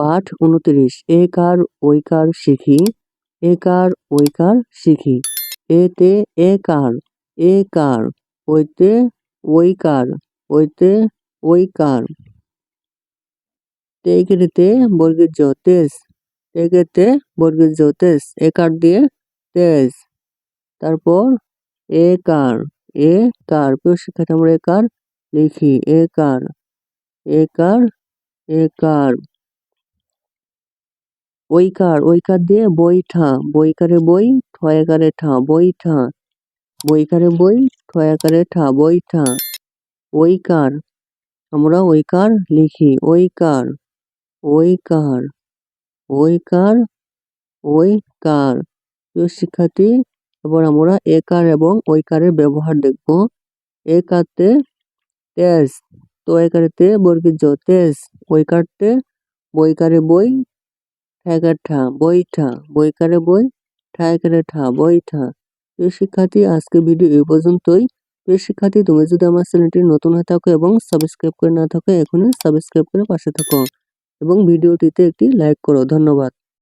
পাঠ উনত্রিশ। এ কার ওই কার শিখি, একার কার শিখি। এতে এ কার এ কার ওইতে ওই কার ওইতে ঐকার। তেগেতে বর্গের জ তেজ, তেগেতে বর্গের জ তেজ কার দিয়ে তেজ। তারপর এ কার এ কার প্রিয় শিক্ষার্থী, আমরা একার লিখি, একার একার একার। ঐকার ঐকার দিয়ে বৈঠা বইকারে বই ঠয়াকারে ঠা বৈঠা বইকারে বই ঠয়াকারে ঠা বই বৈঠা ঐকার আমরা ঐকার লিখি ঐকার ঐকার ঐকার ঐকার প্রিয় শিক্ষার্থী, এবার আমরা একার এবং ঐকারের ব্যবহার দেখব। একাতে তেজ, তো একারেতে বর্গের জ তেজ ঐকারতে বইকারে বই ঠায়কার ঠা বইঠা বইকারে বই ঠায়কারে ঠা বই ঠা প্রিয় শিক্ষার্থী, আজকে ভিডিও এই পর্যন্তই। প্রিয় শিক্ষার্থী, তুমি যদি আমার চ্যানেলটি নতুন হয়ে থাকো এবং সাবস্ক্রাইব করে না থাকো, এখনই সাবস্ক্রাইব করে পাশে থাকো এবং ভিডিওটিতে একটি লাইক করো। ধন্যবাদ।